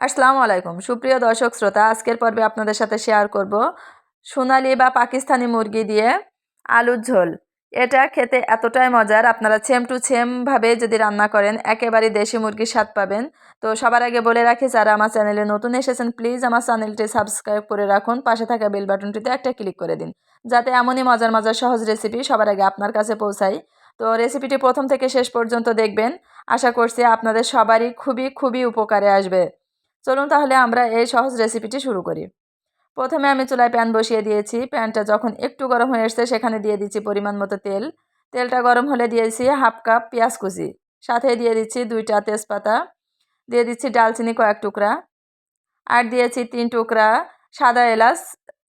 আসসালামু আলাইকুম। সুপ্রিয় দর্শক শ্রোতা, আজকের পর্বে আপনাদের সাথে শেয়ার করব সোনালি বা পাকিস্তানি মুরগি দিয়ে আলুর ঝোল। এটা খেতে এতটাই মজার, আপনারা সেম টু সেমভাবে যদি রান্না করেন একেবারে দেশি মুরগির স্বাদ পাবেন। তো সবার আগে বলে রাখি, যারা আমার চ্যানেলে নতুন এসেছেন প্লিজ আমার চ্যানেলটি সাবস্ক্রাইব করে রাখুন। পাশে থাকা বেল বাটনটিতে একটা ক্লিক করে দিন, যাতে এমনই মজার মজার সহজ রেসিপি সবার আগে আপনার কাছে পৌঁছায়। তো রেসিপিটি প্রথম থেকে শেষ পর্যন্ত দেখবেন। আশা করছি আপনাদের সবারই খুবই খুবই উপকারে আসবে। চলুন তাহলে আমরা এই সহজ রেসিপিটি শুরু করি। প্রথমে আমি চুলায় প্যান বসিয়ে দিয়েছি। প্যানটা যখন একটু গরম হয়ে এসছে সেখানে দিয়ে দিচ্ছি পরিমাণ মতো তেল। তেলটা গরম হলে দিয়েছি হাফ কাপ পেঁয়াজ কুচি। সাথে দিয়ে দিচ্ছি দুইটা তেজপাতা। দিয়ে দিচ্ছি ডালচিনি কয়েক টুকরা। আর দিয়েছি তিন টুকরা সাদা এলাচ,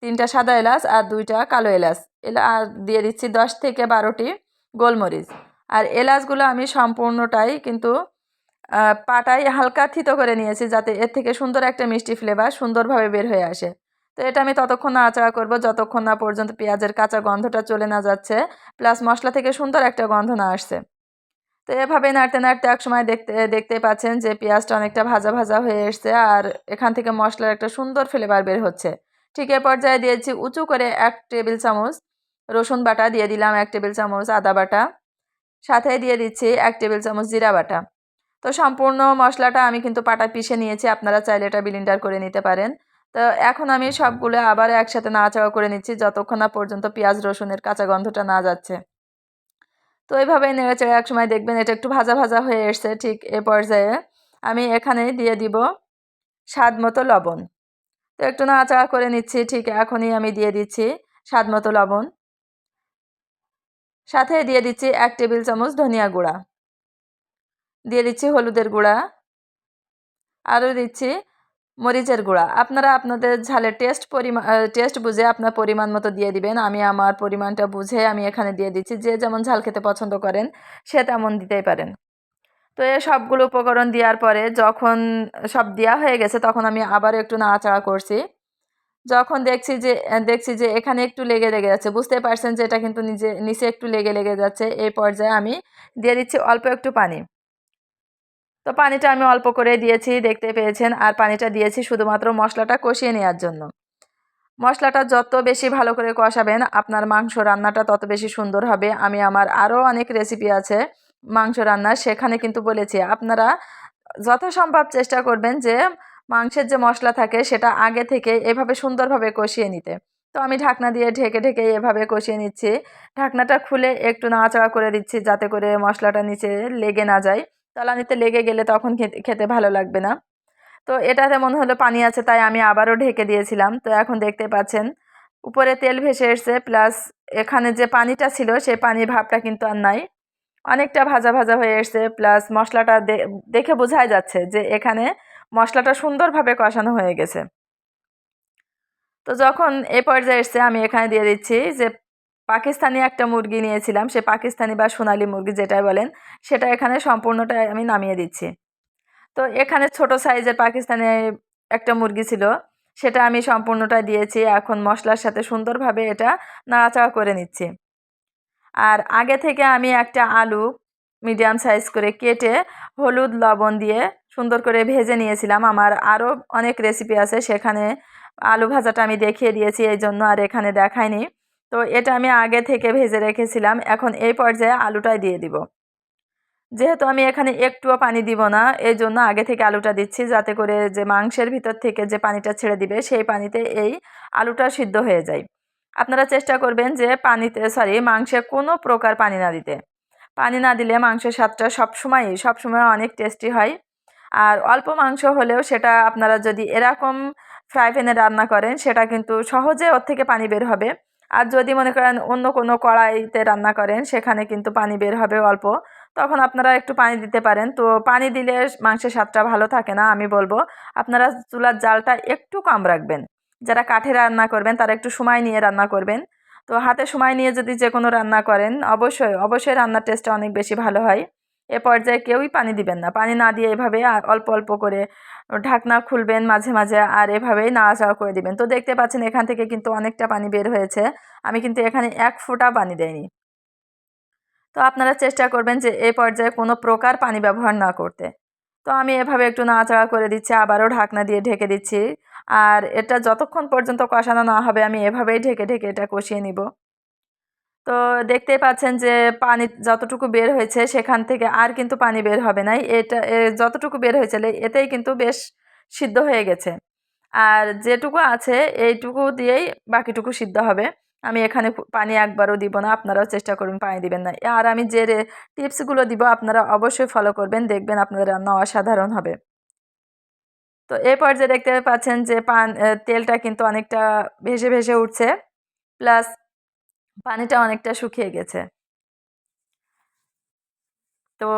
তিনটা সাদা এলাচ আর দুইটা কালো এলাচ। এলা, আর দিয়ে দিচ্ছি দশ থেকে বারোটি গোলমরিচ। আর এলাচগুলো আমি সম্পূর্ণটাই কিন্তু পাটাই হালকা থিতো করে নিয়েছি যাতে এর থেকে সুন্দর একটা মিষ্টি ফ্লেভার সুন্দরভাবে বের হয়ে আসে। তো এটা আমি ততক্ষণ না আচাড়া করব, যতক্ষণ না পর্যন্ত পেঁয়াজের কাঁচা গন্ধটা চলে না যাচ্ছে প্লাস মশলা থেকে সুন্দর একটা গন্ধ না আসছে। তো এভাবে নাড়তে নাড়তে এক সময় দেখতে দেখতে পাচ্ছেন যে পেঁয়াজটা অনেকটা ভাজা ভাজা হয়ে এসছে আর এখান থেকে মশলার একটা সুন্দর ফ্লেভার বের হচ্ছে। ঠিক এ পর্যায়ে দিয়েছি উঁচু করে এক টেবিল চামচ রসুন বাটা, দিয়ে দিলাম এক টেবিল চামচ আদা বাটা। সাথে দিয়ে দিচ্ছি এক টেবিল চামচ জিরা বাটা। তো সম্পূর্ণ মশলাটা আমি কিন্তু পাটা পিষে নিয়েছি, আপনারা চাইলে এটা বিলিন্ডার করে নিতে পারেন। তো এখন আমি সবগুলো আবার একসাথে নাড়াচাড়া করে নিচ্ছি, যতক্ষণ না পর্যন্ত পেঁয়াজ, রসুনের কাঁচা গন্ধটা না যাচ্ছে। তো এইভাবে নেড়েচেড়ে এক সময় দেখবেন এটা একটু ভাজা ভাজা হয়ে এসছে, ঠিক এ পর্যায়ে। আমি এখানে দিয়ে দিব স্বাদ মতো লবণ। তো একটু নাড়াচাড়া করে নিচ্ছি, ঠিক এখনই আমি দিয়ে দিচ্ছি স্বাদ মতো লবণ। সাথে দিয়ে দিচ্ছি এক টেবিল চামচ ধনিয়া গুঁড়া। দিয়ে দিচ্ছি হলুদের গুঁড়া। আরও দিচ্ছি মরিচের গুঁড়া। আপনারা আপনাদের ঝালের টেস্ট পরিমাণ টেস্ট বুঝে আপনার পরিমাণ মতো দিয়ে দিবেন। আমি আমার পরিমাণটা বুঝে আমি এখানে দিয়ে দিচ্ছি। যে যেমন ঝাল খেতে পছন্দ করেন, সে তেমন দিতেই পারেন। তো এ সবগুলো উপকরণ দেওয়ার পরে যখন সব দেওয়া হয়ে গেছে, তখন আমি আবার একটু নাড়াচাড়া করছি। যখন দেখছি যে দেখছি যে এখানে একটু লেগে লেগে যাচ্ছে বুঝতে পারছেন যে এটা কিন্তু নিজে, নিচে একটু লেগে লেগে যাচ্ছে। এই পর্যায়ে আমি দিয়ে দিচ্ছি অল্প একটু পানি। তো পানিটা আমি অল্প করে দিয়েছি, দেখতে পেয়েছেন। আর পানিটা দিয়েছি শুধুমাত্র মশলাটা কষিয়ে নেওয়ার জন্য। মশলাটা যত বেশি ভালো করে কষাবেন, আপনার মাংস রান্নাটা তত বেশি সুন্দর হবে। আমি আমার আরও অনেক রেসিপি আছে মাংস রান্নার, সেখানে কিন্তু বলেছি, আপনারা যথাসম্ভব চেষ্টা করবেন যে মাংসের যে মশলা থাকে সেটা আগে থেকে এভাবে সুন্দরভাবে কষিয়ে নিতে। তো আমি ঢাকনা দিয়ে ঢেকে ঢেকে এভাবে কষিয়ে নিচ্ছি। ঢাকনাটা খুলে একটু নাড়াচাড়া করে দিচ্ছি যাতে করে মশলাটা নিচে লেগে না যায়। তলানিতে লেগে গেলে তখন খেতে ভালো লাগবে না। তো এটাতে মনে হলো পানি আছে, তাই আমি আবারও ঢেকে দিয়েছিলাম। তো এখন দেখতে পাচ্ছেন, উপরে তেল ভেসে এসছে, প্লাস এখানে যে পানিটা ছিল, সেই পানির ভাবটা কিন্তু আর নাই। অনেকটা ভাজা ভাজা হয়ে এসছে, প্লাস মশলাটা দেখে বোঝাই যাচ্ছে যে এখানে মশলাটা সুন্দরভাবে কষানো হয়ে গেছে। তো যখন এ পর্যায়ে এসছে, আমি এখানে দিয়ে দিচ্ছি যে পাকিস্তানি একটা মুরগি নিয়েছিলাম, সে পাকিস্তানি বা সোনালি মুরগি যেটাই বলেন, সেটা এখানে সম্পূর্ণটাই আমি নামিয়ে দিচ্ছি। তো এখানে ছোট সাইজের পাকিস্তানি একটা মুরগি ছিল, সেটা আমি সম্পূর্ণটা দিয়েছি, এখন মশলার সাথে সুন্দরভাবে এটা নাড়াচাড়া করে নিচ্ছি। আর আগে থেকে আমি একটা আলু মিডিয়াম সাইজ করে কেটে হলুদ, লবণ দিয়ে সুন্দর করে ভেজে নিয়েছিলাম। আমার আরও অনেক রেসিপি আছে, সেখানে আলু ভাজাটা আমি দেখিয়ে দিয়েছি এই জন্য আর এখানে দেখায়নি তো এটা আমি আগে থেকে ভেজে রেখেছিলাম। এখন এই পর্যায়ে আলুটাই দিয়ে দিব। যেহেতু আমি এখানে একটুও পানি দিব না, এই জন্য আগে থেকে আলুটা দিচ্ছি যাতে করে যে মাংসের ভিতর থেকে যে পানিটা ছেড়ে দিবে, সেই পানিতে এই আলুটা সিদ্ধ হয়ে যায়। আপনারা চেষ্টা করবেন যে পানিতে সরি মাংসে কোনো প্রকার পানি না দিতে। পানি না দিলে মাংসের স্বাদটা সবসময়ই, সবসময় অনেক টেস্টি হয়। আর অল্প মাংস হলেও সেটা আপনারা যদি এরকম ফ্রাই প্যানে রান্না করেন, সেটা কিন্তু সহজে ওর থেকে পানি বের হবে। আর যদি মনে করেন অন্য কোনো কড়াইতে রান্না করেন, সেখানে কিন্তু পানি বের হবে অল্প, তখন আপনারা একটু পানি দিতে পারেন। তো পানি দিলে মাংসের স্বাদটা ভালো থাকে না, আমি বলব, আপনারা চুলার জালটা একটু কম রাখবেন। যারা কাঠে রান্না করবেন, তারা একটু সময় নিয়ে রান্না করবেন। তো হাতে সময় নিয়ে যদি যে কোনো রান্না করেন, অবশ্যই অবশ্যই রান্নার টেস্টটা অনেক বেশি ভালো হয়। এ পর্যায়ে কেউই পানি দিবেন না। পানি না দিয়ে এভাবে অল্প অল্প করে ঢাকনা খুলবেন মাঝে মাঝে আর এভাবেই নাড়াচাড়া করে দিবেন। তো দেখতে পাচ্ছেন এখান থেকে কিন্তু অনেকটা পানি বের হয়েছে। আমি কিন্তু এখানে এক ফোঁটা পানি দেয়নি তো আপনারা চেষ্টা করবেন যে এই পর্যায়ে কোনো প্রকার পানি ব্যবহার না করতে। তো আমি এভাবে একটু নাড়াচাড়া করে দিচ্ছি, আবারও ঢাকনা দিয়ে ঢেকে দিচ্ছি। আর এটা যতক্ষণ পর্যন্ত কষানো না হবে, আমি এভাবেই ঢেকে ঢেকে এটা কষিয়ে নিব। তো দেখতেই পাচ্ছেন যে পানি যতটুকু বের হয়েছে সেখান থেকে আর কিন্তু পানি বের হবে না। এটা যতটুকু বের হয়েছে এতেই কিন্তু বেশ সিদ্ধ হয়ে গেছে। আর যেটুকু আছে এইটুকু দিয়েই বাকিটুকু সিদ্ধ হবে। আমি এখানে পানি একবারও দিব না, আপনারাও চেষ্টা করুন পানি দিবেন না। আর আমি যে টিপসগুলো দিব আপনারা অবশ্যই ফলো করবেন, দেখবেন আপনাদের রান্না অসাধারণ হবে। তো এই পর্যায়ে দেখতে পাচ্ছেন যে পান তেলটা কিন্তু অনেকটা ভেসে ভেসে উঠছে। প্লাস পানিটা অনেকটা শুকিয়ে গেছে। তো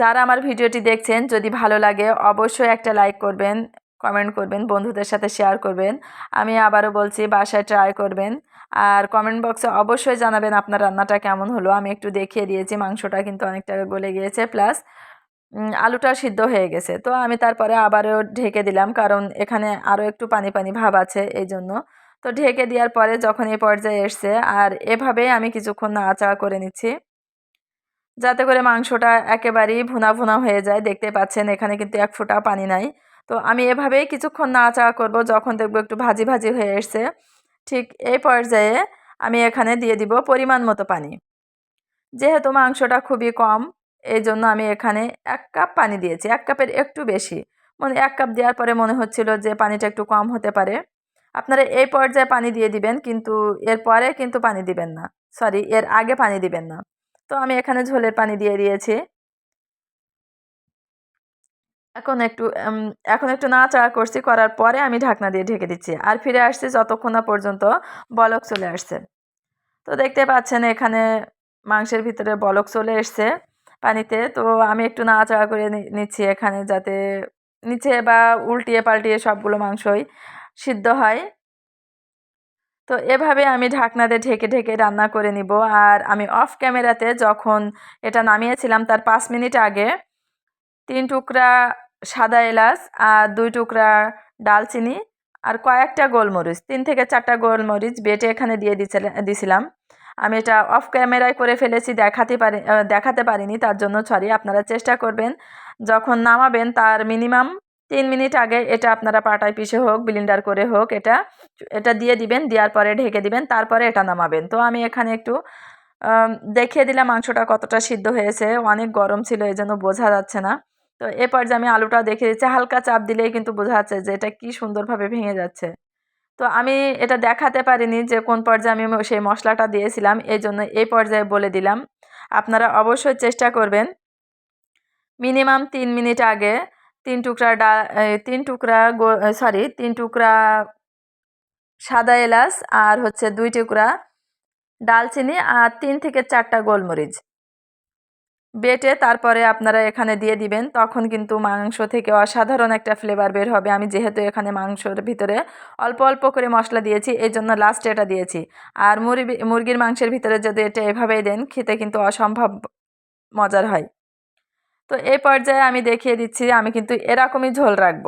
যারা আমার ভিডিওটি দেখছেন, যদি ভালো লাগে অবশ্যই একটা লাইক করবেন, কমেন্ট করবেন, বন্ধুদের সাথে শেয়ার করবেন। আমি আবারও বলছি, বাসায় ট্রাই করবেন। আর কমেন্ট বক্সে অবশ্যই জানাবেন আপনার রান্নাটা কেমন হলো। আমি একটু দেখিয়ে দিয়েছি, মাংসটা কিন্তু অনেকটা গলে গিয়েছে। প্লাস আলুটা সিদ্ধ হয়ে গেছে। তো আমি তারপরে আবারও ঢেকে দিলাম, কারণ এখানে আরও একটু পানি পানি ভাব আছে এই জন্য তো ঢেকে দেওয়ার পরে যখন এই পর্যায়ে এসছে, আর এভাবেই আমি কিছুক্ষণ নাড়াচাড়া করে নিচ্ছি। যাতে করে মাংসটা একেবারেই ভুনা ভুনা হয়ে যায়। দেখতে পাচ্ছেন এখানে কিন্তু এক ফোঁটা পানি নাই। তো আমি এভাবেই কিছুক্ষণ নাড়াচাড়া করব যখন দেখব একটু ভাজি ভাজি হয়ে এসছে। ঠিক এই পর্যায়ে আমি এখানে দিয়ে দিব পরিমাণ মতো পানি। যেহেতু মাংসটা খুবই কম এই জন্য আমি এখানে এক কাপ পানি দিয়েছি। এক কাপের একটু বেশি। মানে এক কাপ দেওয়ার পরে মনে হচ্ছিল যে পানিটা একটু কম হতে পারে। আপনারা এই পর্যায়ে পানি দিয়ে দিবেন, কিন্তু এর পরে কিন্তু পানি দিবেন না। সরি এর আগে পানি দিবেন না। তো আমি এখানে ঝোলের পানি দিয়ে দিয়েছি। এখন একটু এখন একটু নাড়াচাড়া করছি, করার পরে আমি ঢাকনা দিয়ে ঢেকে দিচ্ছি। আর ফিরে আসছি যতক্ষণ না পর্যন্ত বলক চলে আসছে। তো দেখতে পাচ্ছেন এখানে মাংসের ভিতরে বলক চলে এসছে পানিতে। তো আমি একটু নাড়াচাড়া করে নিচ্ছি এখানে যাতে নিচে বা উল্টিয়ে পাল্টিয়ে সবগুলো মাংসই সিদ্ধ হয়। তো এভাবে আমি ঢাকনাতে ঢেকে ঢেকে রান্না করে নিব। আর আমি অফ ক্যামেরাতে যখন এটা নামিয়েছিলাম তার পাঁচ মিনিট আগে, তিন টুকরা সাদা এলাচ আর দুই টুকরা ডালচিনি আর কয়েকটা গোলমরিচ, তিন থেকে চারটা গোলমরিচ বেটে এখানে দিয়ে দিছিলাম। আমি এটা অফ ক্যামেরায় করে ফেলেছি, দেখাতে পারি দেখাতে পারিনি, তার জন্য সরি আপনারা চেষ্টা করবেন। যখন নামাবেন তার মিনিমাম তিন মিনিট আগে এটা আপনারা পাটায় পিষে হোক ব্লিন্ডার করে হোক, এটা এটা দিয়ে দিবেন, দেওয়ার পরে ঢেকে দিবেন, তারপরে এটা নামাবেন। তো আমি এখানে একটু দেখিয়ে দিলাম মাংসটা কতটা সিদ্ধ হয়েছে, অনেক গরম ছিল, এই জন্য বোঝা যাচ্ছে না। তো এ পর্যায়ে আমি আলুটা দেখিয়ে দিচ্ছি, হালকা চাপ দিলেই কিন্তু বোঝা যাচ্ছে যে এটা কি সুন্দরভাবে ভেঙে যাচ্ছে। তো আমি এটা দেখাতে পারিনি যে কোন পর্যায়ে আমি সেই মশলাটা দিয়েছিলাম, এই জন্য এই পর্যায়ে বলে দিলাম। আপনারা অবশ্যই চেষ্টা করবেন। মিনিমাম তিন মিনিট আগে তিন টুকরা ডা তিন টুকরা সরি তিন টুকরা সাদা এলাচ আর হচ্ছে দুই টুকরা ডালচিনি আর তিন থেকে চারটা গোলমরিচ। বেটে তারপরে আপনারা এখানে দিয়ে দিবেন, তখন কিন্তু মাংস থেকে অসাধারণ একটা ফ্লেভার বের হবে। আমি যেহেতু এখানে মাংসর ভিতরে অল্প অল্প করে মশলা দিয়েছি এই জন্য লাস্টে এটা দিয়েছি। আর মুরগি মুরগির মাংসের ভিতরে যদি এটা এভাবেই দেন, খেতে কিন্তু অসম্ভব মজার হয়। তো এই পর্যায়ে আমি দেখিয়ে দিচ্ছি আমি কিন্তু এরকমই ঝোল রাখব।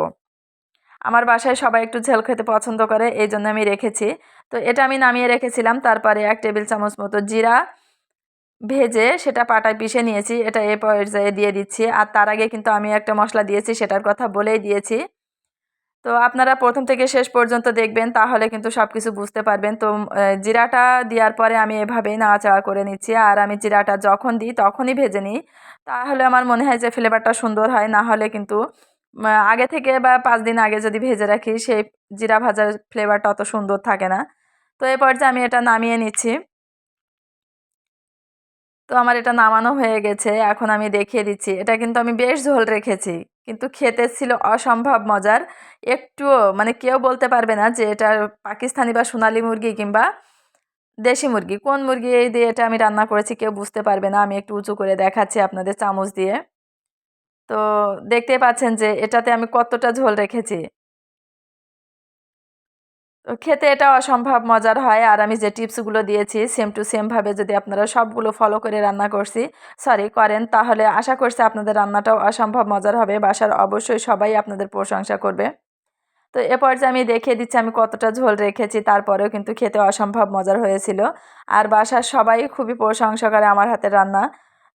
আমার বাসায় সবাই একটু ঝোল খেতে পছন্দ করে এই জন্য আমি রেখেছি। তো এটা আমি নামিয়ে রেখেছিলাম, তারপরে এক টেবিল চামচ মতো জিরা ভেজে সেটা পাটায় পিষে নিয়েছি। এটা এ পর্যায়ে দিয়ে দিচ্ছি। আর তার আগে কিন্তু আমি একটা মশলা দিয়েছি, সেটার কথা বলেই দিয়েছি। তো আপনারা প্রথম থেকে শেষ পর্যন্ত দেখবেন, তাহলে কিন্তু সব কিছু বুঝতে পারবেন। তো জিরাটা দেওয়ার পরে আমি এভাবেই নাড়াচাড়া করে নিচ্ছি। আর আমি জিরাটা যখন দিই, তখনই ভেজে নিই। তাহলে আমার মনে হয় যে ফ্লেভারটা সুন্দর হয়। না হলে কিন্তু আগে থেকে বা পাঁচ দিন আগে যদি ভেজে রাখি, সেই জিরা ভাজার ফ্লেভারটা অত সুন্দর থাকে না। তো এই পর্যায়ে আমি এটা নামিয়ে নিচ্ছি। তো আমার এটা নামানো হয়ে গেছে। এখন আমি দেখিয়ে দিচ্ছি। এটা কিন্তু আমি বেশ ঝোল রেখেছি। কিন্তু খেতে ছিল অসম্ভব মজার। একটুও মানে কেউ বলতে পারবে না যে এটা পাকিস্তানি বা সোনালি মুরগি কিংবা দেশি মুরগি। কোন মুরগি এই দিয়ে এটা আমি রান্না করেছি কেউ বুঝতে পারবে না। আমি একটু উঁচু করে দেখাচ্ছি আপনাদের চামচ দিয়ে। তো দেখতে পাচ্ছেন যে এটাতে আমি কতটা ঝোল রেখেছি। তো খেতে এটা অসম্ভব মজার হয়। আর আমি যে টিপসগুলো দিয়েছি সেম টু সেমভাবে যদি আপনারা সবগুলো ফলো করে রান্না করছি সরি করেন, তাহলে আশা করছি আপনাদের রান্নাটাও অসম্ভব মজার হবে। বাসার অবশ্যই সবাই আপনাদের প্রশংসা করবে। তো এ পর্যায়ে আমি দেখিয়ে দিচ্ছি, আমি কতটা ঝোল রেখেছি, তারপরেও কিন্তু খেতে অসম্ভব মজার হয়েছিল। আর বাসার সবাই খুবই প্রশংসা করে আমার হাতের রান্না।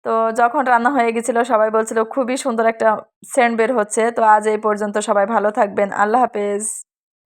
তো যখন রান্না হয়ে গেছিল, সবাই বলছিল, খুবই সুন্দর একটা সেন্ট বের হচ্ছে। তো আজ এই পর্যন্ত সবাই ভালো থাকবেন। আল্লাহ হাফেজ।